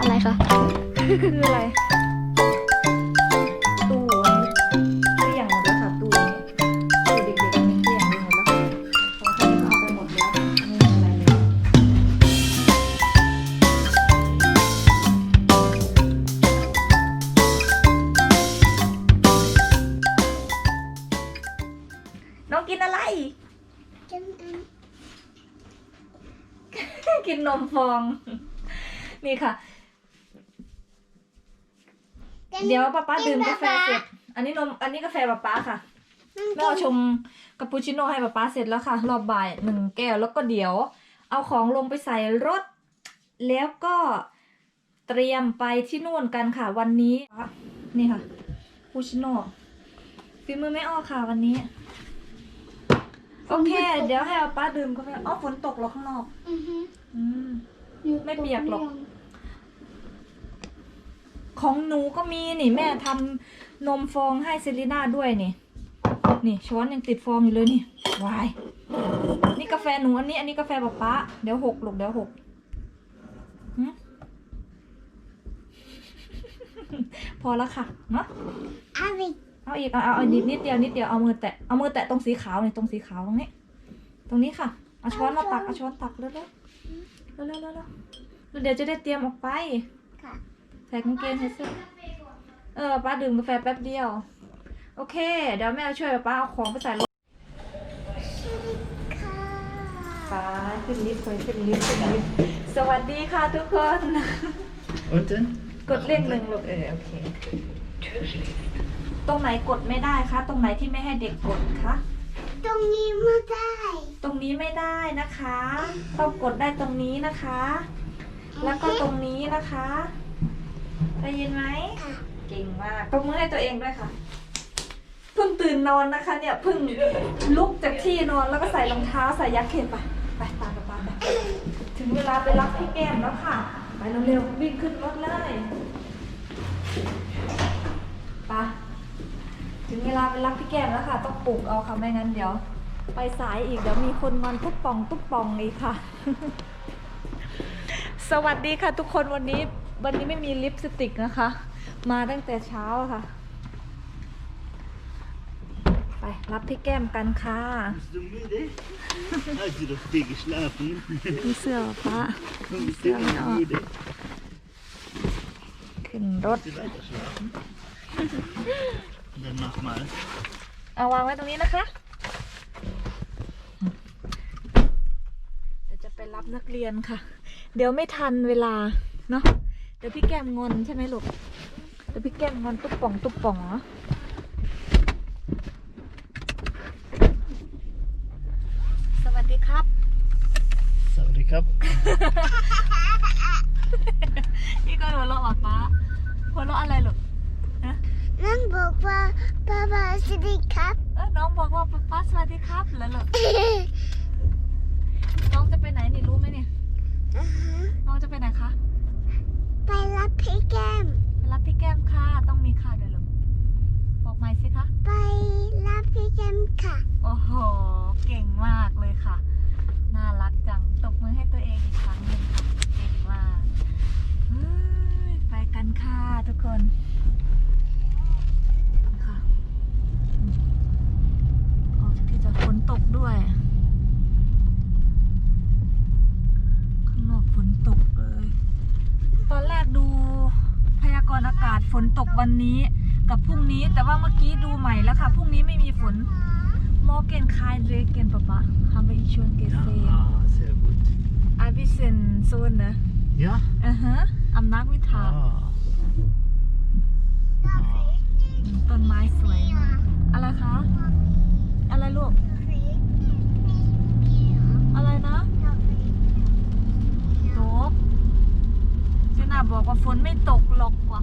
อว่าอะไรคะคืออะไรตู้อันนี้คืออย่างหมดแล้วค่ะตู้นี้ตู้เด็กๆอันนี้คืออย่างหมดแล้วของท่านเอาไปหมดแล้วไม่มีอะไรเลยน้องกินอะไร กินนมฟอง นี่ค่ะ เดี๋ยวป๊าป๊าดื่มกาแฟเสร็จ อันนี้นม อันนี้กาแฟป๊าป๊าค่ะแม่เอาชมคาปูชิโน่ให้ป๊าป๊าเสร็จแล้วค่ะ รอบบ่ายหนึ่งแก้วแล้วก็เดี๋ยว เอาของลงไปใส่รถ แล้วก็เตรียมไปที่นู่นกันค่ะ วันนี้ นี่ค่ะคาปูชิโน่ฝีมือไม่ออกค่ะวันนี้ โอเค เดี๋ยวให้ป๊าป๊าดื่มกาแฟอ๋อฝนตกเหรอข้างนอก อือฮึอืมไม่เปียกหรอก ของหนูก็มีนี่ แม่ทำนมฟองให้เซรีน่าด้วยนี่นี่ช้อนยังติดฟองอยู่เลยนี่วายนี่กาแฟหนูอันนี้ อันนี้กาแฟป๊าป๊าเดี๋ยวหกลูกเดี๋ยวหกพอแล้วค่ะเนาะอาวิเอาอีกเอาเอาเอานิดนิดเดียวนิดเดียวเอามือแตะเอามือแตะตรงสีขาวนี่ตรงสีขาวตรงนี้ ตรงนี้ค่ะเอาช้อนมาตักเอาช้อนตักเร็วเร็วเร็วเร็วเร็วเร็วแล้วเดี๋ยวจะได้เตรียมออกไปค่ะ ใส่กางเกงให้เสื้อเออป้าดื่มกาแฟแป๊บเดียว โอเค เดี๋ยวแม่ช่วยป้าเอาของไปใส่รถค่ะป้าขึ้นลิฟต์ไปขึ้นลิฟต์ขึ้นลิฟต์สวัสดีค่ะทุกคน Unten? กดเลขหนึ่งลูกเออโอเค ตรงไหนกดไม่ได้คะ ตรงไหนที่ไม่ให้เด็กกดคะ ตรงนี้ไม่ได้ ตรงนี้ไม่ได้นะคะ ต้องกดได้ตรงนี้นะคะ แล้วก็ตรงนี้นะคะ ได้ยินไหมค่ะเก่งมากตบมือให้ตัวเองด้วยค่ะ เพิ่งตื่นนอนนะคะ เนี่ยเพิ่งลุกจากที่นอนแล้วก็ใส่รองเท้าใส่ยักษ์เข็นไปไปตามกับป้าไปถึงเวลาไปรับพี่แก้มแล้วค่ะ ไปเร็วๆวิ่งขึ้นรถเลยไปถึงเวลาไปรับพี่แก้มแล้วค่ะ ต้องปลุกเอาค่ะไม่งั้นเดี๋ยว ไปสายอีกเดี๋ยวมีคนงอนตุ๊บป่องตุ๊บป่องอีกค่ะ สวัสดีค่ะทุกคนวันนี้ วันนี้ไม่มีลิปสติกนะคะ มาตั้งแต่เช้าค่ะ ไปรับพี่แก้มกันค่ะ Bist du müde? Hast du doch viel geschlafen? พี่เสื้อป้า Bist du immer müde? ขึ้นรถ Willst du weiter schlafen? Dann mach mal. เอาวางไว้ตรงนี้นะคะ เดี๋ยวจะไปรับนักเรียนค่ะ เดี๋ยวไม่ทันเวลา เนาะ เดี๋ยวพี่แก้มงอนใช่ไหมลูก เดี๋ยวพี่แก้มงอนตุ๊บป่องตุ๊บป่องเนาะสวัสดีครับ Sorry, Cup. พี่ก็หัวเราะอะป้าหัวเราะอะไรลูกนะนั่งบอกว่าป้าป้าสวัสดีครับเออน้องบอกว่าป้าป้าสวัสดีครับแล้วลูกน้องจะไปไหนนี่รู้ไหมเนี่ยอือฮึน้องจะไปไหนคะ ไปรับพี่แก้ม ไปรับพี่แก้มค่ะ ต้องมีค่ะเดี๋ยวลูกบอกใหม่สิคะ ไปรับพี่แก้มค่ะ โอ้โห เก่งมากเลยค่ะ น่ารักจัง ตบมือให้ตัวเองอีกครั้งหนึ่งค่ะ เก่งมากเฮ้ยไปกันค่ะทุกคนค่ะออกที่จะฝนตกด้วย ข้างนอกฝนตกเลย ตอนแรกดูพยากรณ์อากาศฝนตกวั นนี้กับพรุ่งนี้ แต่ว่าเมื่อกี้ดูใหม่แล้วค่ะ พรุ่งนี้ไม่มีฝน Morgen kein Regen, Papa. Haben wir schon gesehen. Ah, sehr gut. Ein bisschen Sonne. Ja? Aha, am Nachmittag. Ah. ต้นไม้สวยมากอะไรคะ อะไรลูก อะไรนะตกเจน่าบอกว่าฝนไม่ตกหรอกว่ะ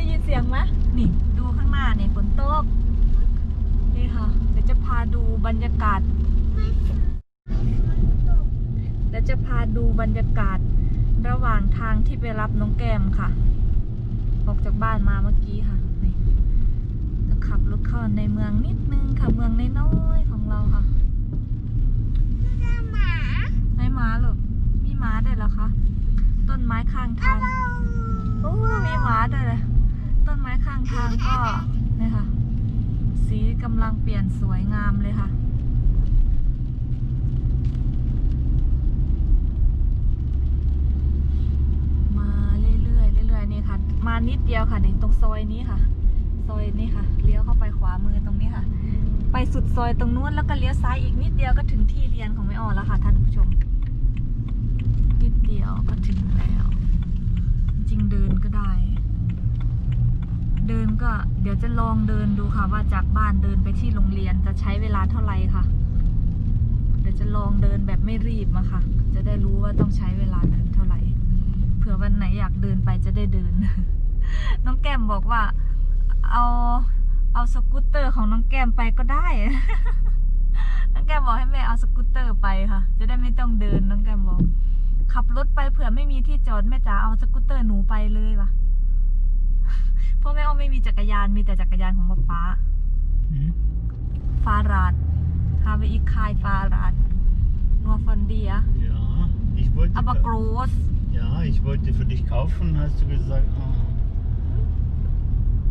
ได้ยินเสียงไหมนี่ดูข้างหน้านี่ฝนตก นี่ค่ะ เดี๋ยวจะพาดูบรรยากาศ เดี๋ยวจะพาดูบรรยากาศระหว่างทางที่ไปรับน้องแก้มค่ะ ออกจากบ้านมาเมื่อกี้ค่ะ นี่จะขับรถเข้าในเมืองนิดนึงค่ะ เมืองน้อยๆของเราค่ะหมาไหนหมาเหรอมีหมาด้วยเหรอคะ ต้นไม้ข้างทางโอ้มีหมาด้วยเลย ต้นไม้ข้างทางก็เนี่ยค่ะ สีกำลังเปลี่ยนสวยงามเลยค่ะมาเรื่อยๆเรื่อยๆนี่ค่ะมานิดเดียวค่ะในตรงซอยนี้ค่ะ ซอยนี้ค่ะ เลี้ยวเข้าไปขวามือตรงนี้ค่ะ ไปสุดซอยตรงนู้นแล้วก็เลี้ยวซ้ายอีกนิดเดียวก็ถึงที่เรียนของแม่ออแล้วค่ะท่านผู้ชม นิดเดียวก็ถึงแล้ว จริงเดินก็ได้ เดินก็เดี๋ยวจะลองเดินดูค่ะ ว่าจากบ้านเดินไปที่โรงเรียนจะใช้เวลาเท่าไหร่ค่ะ เดี๋ยวจะลองเดินแบบไม่รีบมาค่ะ จะได้รู้ว่าต้องใช้เวลาเดินเท่าไหร่ เผื่อวันไหนอยากเดินไปจะได้เดิน น้องแก้มบอกว่า เอาเอาสกูตเตอร์ของน้องแก้มไปก็ได้ น้องแก้มบอกให้แม่เอาสกูตเตอร์ไปค่ะ จะได้ไม่ต้องเดินน้องแก้มบอก ขับรถไปเผื่อไม่มีที่จอดแม่จ๋าเอาสกูตเตอร์หนูไปเลยว่ะ พราะแม่อ้อไม่มีจักรยานมีแต่จักรยานของป๊าป๊า Hm? ฟาราดฮาเวอีคายฟาราดนัวฟอนเดีย Ja, ich wollte. อับโกรส Ja, ich wollte für dich kaufen, hast du gesagt. Oh.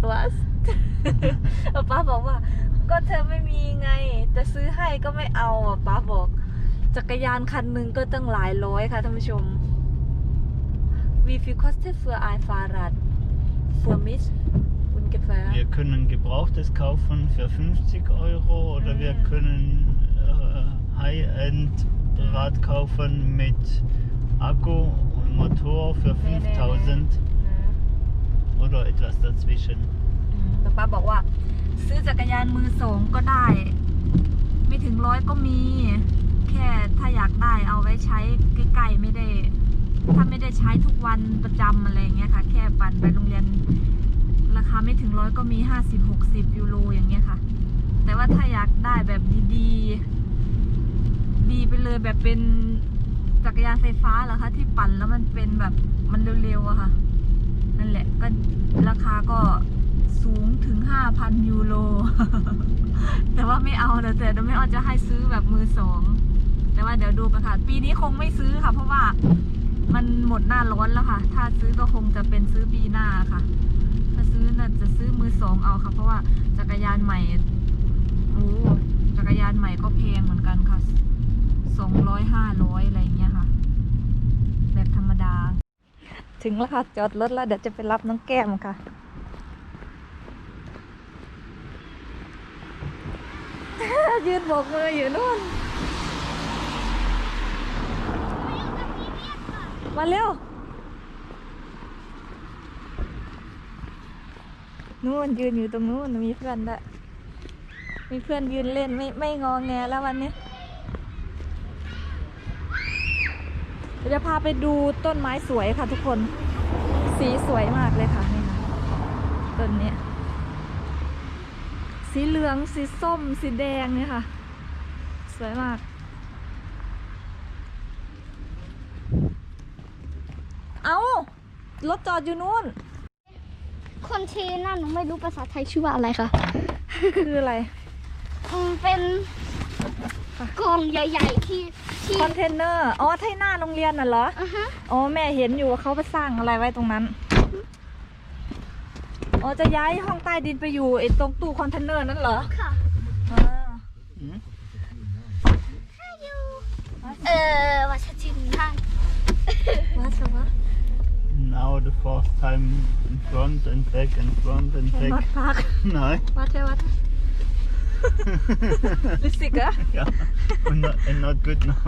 ตัวสป้าบอกว่า ก็เธอไม่มีไง จะซื้อให้ก็ไม่เอาอะป้าบอก จักรยานคันหนึ่งก็ตั้งหลายร้อยค่ะท่านผู้ชม Wie viel kostet für ein Fahrrad? Für mich ungefähr. Wir können Gebrauchtes kaufen für 50 Euro oder wir Ah. können äh, High-End-Rad kaufen mit Akku und Motor für Nee, nee, 5000 oder etwas dazwischen. แต่ป้าบอกว่า ซื้อจักรยานมือสองก็ได้ ไม่ถึงร้อยก็มี แค่ถ้าอยากได้เอาไว้ใช้ใกล้ๆไม่ได้ ถ้าไม่ได้ใช้ทุกวันประจำอะไรอย่างเงี้ยค่ะ แค่ปั่นไปโรงเรียน ราคาไม่ถึงร้อยก็มีห้าสิบหกสิบยูโรอย่างเงี้ยค่ะ แต่ว่าถ้าอยากได้แบบดีๆ ดีไปเลยแบบเป็นจักรยานไฟฟ้าเหรอคะที่ปั่นแล้วมันเป็นแบบมันเร็วๆอะค่ะ นั่นแหละก็ราคาก็สูงถึงห้าพันยูโร แต่ว่าไม่เอาเดี๋ยวแต่เดี๋ยวไม่เอาจะให้ซื้อแบบมือสอง แต่ว่าเดี๋ยวดูกันค่ะ ปีนี้คงไม่ซื้อค่ะ เพราะว่า มันหมดหน้าร้อนแล้วค่ะ ถ้าซื้อก็คงจะเป็นซื้อปีหน้าค่ะ ถ้าซื้อน่าจะซื้อมือสองเอาค่ะ เพราะว่าจักรยานใหม่โอ้จักรยานใหม่ก็แพงเหมือนกันค่ะสองร้อยห้าร้อยอะไรเงี้ยค่ะ แบบธรรมดา ถึงแล้วค่ะ จอดรถแล้วเดี๋ยวจะไปรับน้องแก้มค่ะยืนโบกมืออยู่นู่น มาเร็ว นู่นยืนอยู่ตรงนู้นมีเพื่อนด้วยมีเพื่อนยืนเล่นไม่ไม่งอแงแล้ววันนี้จะพาไปดูต้นไม้สวยค่ะทุกคน สีสวยมากเลยค่ะนี่ค่ะต้นนี้สีเหลืองสีส้ม สีแดงเนี่ยค่ะ สวยมาก เอารถจอดอยู่นู่น คนที่นั่นหนูไม่รู้ภาษาไทยชื่อว่าอะไรคะคืออะไรอืมเป็นกล่องใหญ่ ๆ ที่ที่คอนเทนเนอร์ อ๋อที่หน้าโรงเรียนน่ะเหรอ อะฮะ อ๋อแม่เห็นอยู่ว่าเขาไปสร้างอะไรไว้ตรงนั้น อ๋อจะย้ายห้องใต้ดินไปอยู่ไอ้ตรงตู้คอนเทนเนอร์นั่นเหรอค่ะอ่า Hm? เออว่าฉันชิมนั่งว่าสวะ Now the fourth time in front and back and front and น็อต back. พัก Nein. วัดใช่วัดลิสิกเหรอะ ja, and not, and not good now.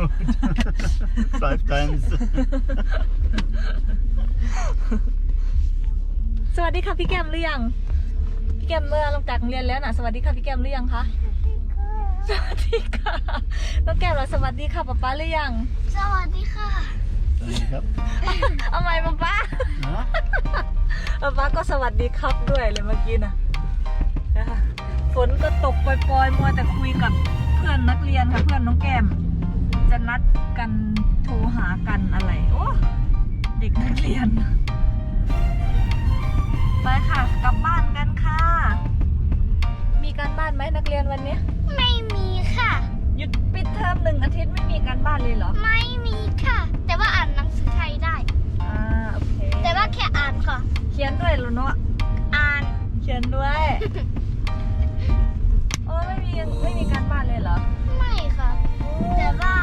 Five times. สวัสดีค่ะพี่แก้มหรือยัง พี่แก้มเมื่อลงจากโรงเรียนแล้วนะสวัสดีค่ะพี่แก้มหรือยังคะ สวัสดีค่ะน้องแก้มเราสวัสดีค่ะป๊าป๊าหรือยัง สวัสดีค่ะ Ich hab, เอาไหมป๊าป๊า na? ป๊า ป๊าก็สวัสดีครับด้วยเลยเมื่อกี้นะนะคะฝนก็ตกปล่อยๆมัวแต่คุยกับเพื่อนนักเรียนค่ะเพื่อนน้องแก้ม จะนัดกันโทรหากันอะไรโอ้เด็กนักเรียน ไปค่ะ กลับบ้านกันค่ะ มีการบ้านไหมนักเรียนวันนี้ ไม่มีค่ะ หยุดปิดเทอมหนึ่งอาทิตย์ไม่มีการบ้านเลยเหรอ ไม่มีค่ะ แต่ว่าอ่านห แล้วเนาะ อ่าน เขียนด้วยโอ้ไม่มีไม่มีการบ้านเลยเหรอ ไม่ค่ะ แต่ว่า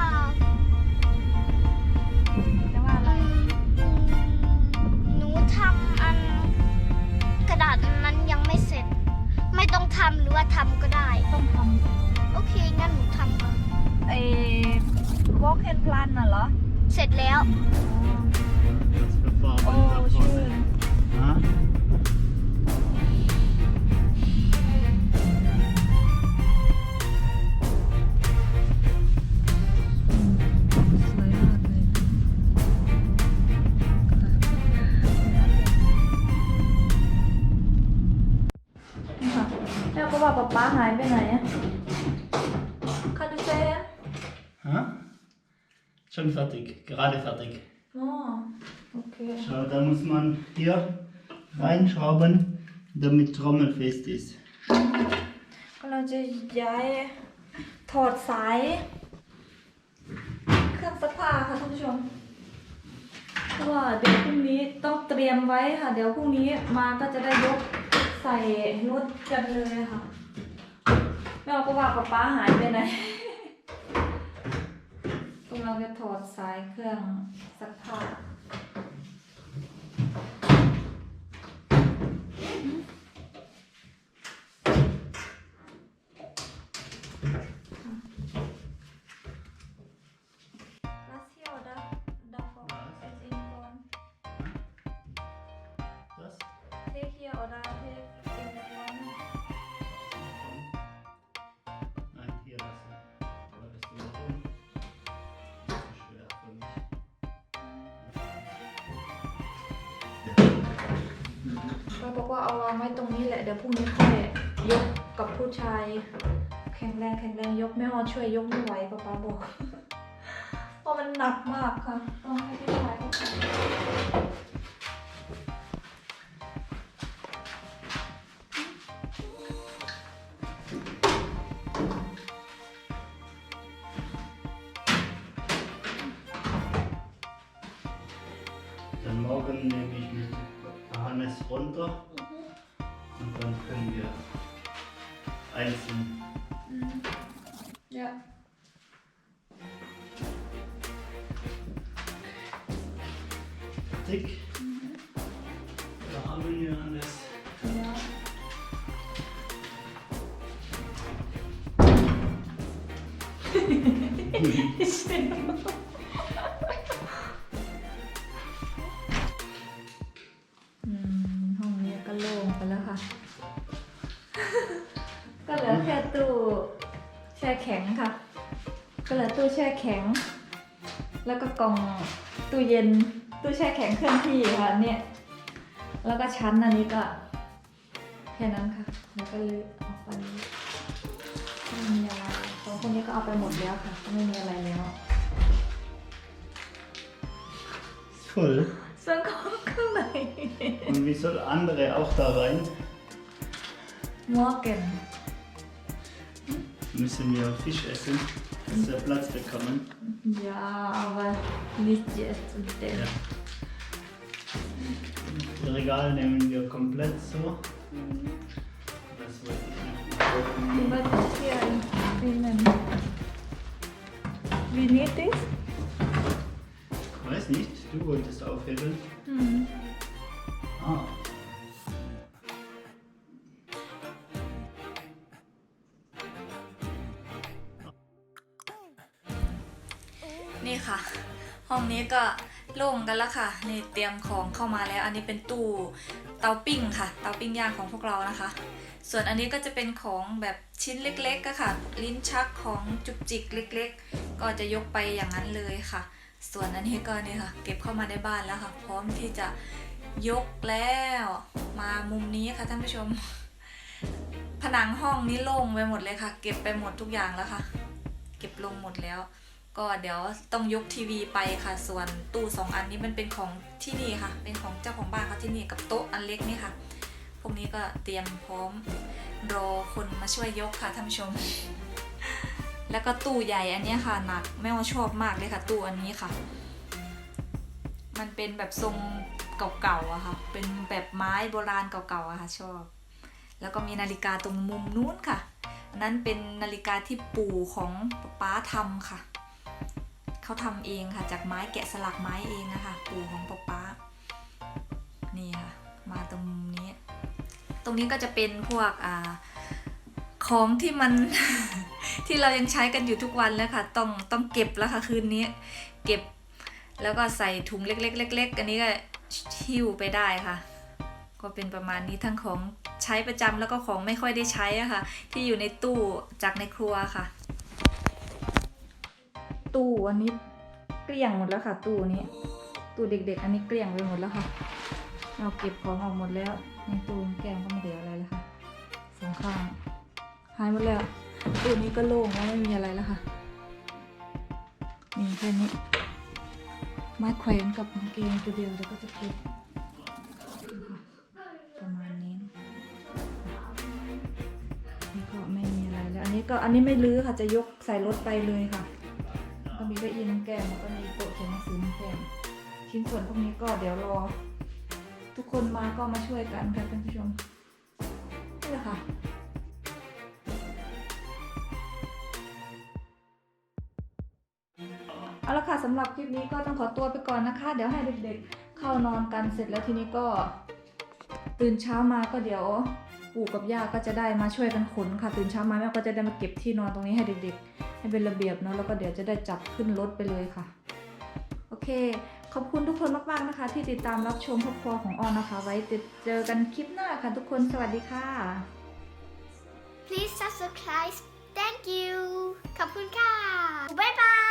แต่ว่าอะไร หนูทำอันกระดาษอันนั้นยังไม่เสร็จ ไม่ต้องทำหรือว่าทำก็ได้ ต้องทโอเค งั้นหนูทำค่ะำไอ้ walk and plan น่ะเหรอ เสร็จแล้ว Was für Farben โอ้ da ชื่อ vorne? Ha? สวยมากเลยนี่ค่ะแล้วก็ว่าป๊าป๊าหายไปไหนอะคาดูเซน Ha? Schon fertig, gerade fertig. อ๋อโอเค Schau, da muss man hier reinschrauben, damit trommelfest ist. ก็เราจะย้ายถอดสายเครื่องซักผ้าค่ะท่านผู้ชมเพราะว่าเดี๋ยวพรุ่งนี้ต้องเตรียมไว้ค่ะ เดี๋ยวพรุ่งนี้มาก็จะได้ยกใส่รถกันเลยค่ะแม่ก็ว่าป๊าป๊าหายไปไหนกำลังจะถอดสายเครื่องซักผ้า เอาวางไว้ตรงนี้แหละเดี๋ยวพรุ่งนี้ค่อยยกกับผู้ชายแข็งแรงแข็งแรงยกแม่ออนช่วยยกไม่ไหวป้าป้าบอกเพราะมันหนักมากค่ะต้องให้ผู้ชายเขา Dick. Da haben wir Hannes. เยอะอืมห้องนี้ก็โล่งไปแล้วค่ะ ก็เหลือแค่ตู้แช่แข็งค่ะ ก็เหลือตู้แช่แข็ง แล้วก็กล่องตู้เย็น ตู้แช่แข็งเคลื่อนที่ค่ะ เนี่ย แล้วก็ชั้นอันนี้ก็แค่นั้นค่ะ แล้วก็เลยออกไปไม่มีอะไรสองคนนี้ก็เอาไปหมดแล้วค่ะ ก็ไม่มีอะไรแล้ว Ist voll. ส่วนของข้างใน Und wie soll andere auch da rein? มอร์เกน Müssen wir Fisch essen, dass wir Platz bekommen. Ja, aber nicht jetzt und dann. Ja. Das Regal nehmen wir komplett so. Das wollte ich nicht was ist hier drinnen? Wie nicht ist? Weiß nicht, du wolltest aufhebeln. Hm. ก็โล่งกันแล้วค่ะนี่เตรียมของเข้ามาแล้ว อันนี้เป็นตู้เตาปิ้งค่ะ เตาปิ้งย่างของพวกเรานะคะ ส่วนอันนี้ก็จะเป็นของแบบชิ้นเล็กๆก็ค่ะ ลิ้นชักของจุกจิกเล็ก ๆ ก็จะยกไปอย่างนั้นเลยค่ะ ส่วนอันนี้ก็นี่ค่ะ เก็บเข้ามาในบ้านแล้วค่ะ พร้อมที่จะยกแล้วมามุมนี้ค่ะท่านผู้ชม ผนังห้องนี้โล่งไปหมดเลยค่ะ เก็บไปหมดทุกอย่างแล้วค่ะ เก็บลงหมดแล้ว ก็เดี๋ยวต้องยกทีวีไปค่ะ ส่วนตู้สองอันนี้มันเป็นของที่นี่ค่ะ เป็นของเจ้าของบ้านเขาที่นี่กับโต๊ะอันเล็กนี่ค่ะ พวกนี้ก็เตรียมพร้อมรอคนมาช่วยยกค่ะท่านผู้ชม แล้วก็ตู้ใหญ่อันนี้ค่ะหนักแม่ว่าชอบมากเลยค่ะ ตู้อันนี้ค่ะ มันเป็นแบบทรงเก่าๆอะค่ะ เป็นแบบไม้โบราณเก่าๆอะค่ะชอบ แล้วก็มีนาฬิกาตรงมุมนู้นค่ะ นั้นเป็นนาฬิกาที่ปู่ของป๊าทำค่ะ เขาทำเองค่ะ จากไม้แกะสลักไม้เองนะคะปู่ของป๊าป๊านี่ค่ะ มาตรงมุมนี้ ตรงนี้ก็จะเป็นพวกอ่าของที่มันที่เรายังใช้กันอยู่ทุกวันแล้วค่ะ ต้องต้องเก็บแล้วค่ะคืนนี้ เก็บแล้วก็ใส่ถุงเล็กๆเล็กๆอันนี้ก็หิ้วไปได้ค่ะ ก็เป็นประมาณนี้ทั้งของใช้ประจำแล้วก็ของไม่ค่อยได้ใช้อะค่ะ ที่อยู่ในตู้จากในครัวค่ะ ตู้อันนี้เกลี้ยงหมดแล้วค่ะ ตู้นี้ ตู้เด็ก ๆ อันนี้เกลี้ยงไปหมดแล้วค่ะ เราเก็บของออกหมดแล้ว ในตู้แกงก็ไม่เหลืออะไรแล้วค่ะสองข้างหายหมดแล้ว ตู้นี้ก็โล่งแล้วไม่มีอะไรแล้วค่ะมีแค่นี้ไม้แขวนกับกางเกงตัวเดียวแล้วก็จะเก็บประมาณนี้นี่ก็ไม่มีอะไรแล้ว อันนี้ก็อันนี้ไม่ลื้อค่ะจะยกใส่รถไปเลยค่ะ ก็มีเก้าอี้น้ำแกงแล้วก็มีโต๊ะเขียนหนังสือน้ำแกงชิ้นส่วนพวกนี้ก็เดี๋ยวรอ ทุกคนมาก็มาช่วยกันค่ะท่านผู้ชมนี่แหละค่ะเอาละค่ะสำหรับคลิปนี้ก็ต้องขอตัวไปก่อนนะคะ เดี๋ยวให้เด็กๆ เข้านอนกันเสร็จแล้วทีนี้ก็ ตื่นเช้ามาก็เดี๋ยวปู่กับย่าก็จะได้มาช่วยกันขนค่ะ ตื่นเช้ามาแม่ก็จะได้มาเก็บที่นอนตรงนี้ให้เด็กๆ ให้เป็นระเบียบเนาะแล้วก็เดี๋ยวจะได้จับขึ้นรถไปเลยค่ะ โอเค ขอบคุณทุกคนมากๆนะคะ ที่ติดตามรับชมครอบครัวของออนนะคะ ไว้เจอกันคลิปหน้าค่ะทุกคนสวัสดีค่ะ please subscribe thank you ขอบคุณค่ะบ๊ายบาย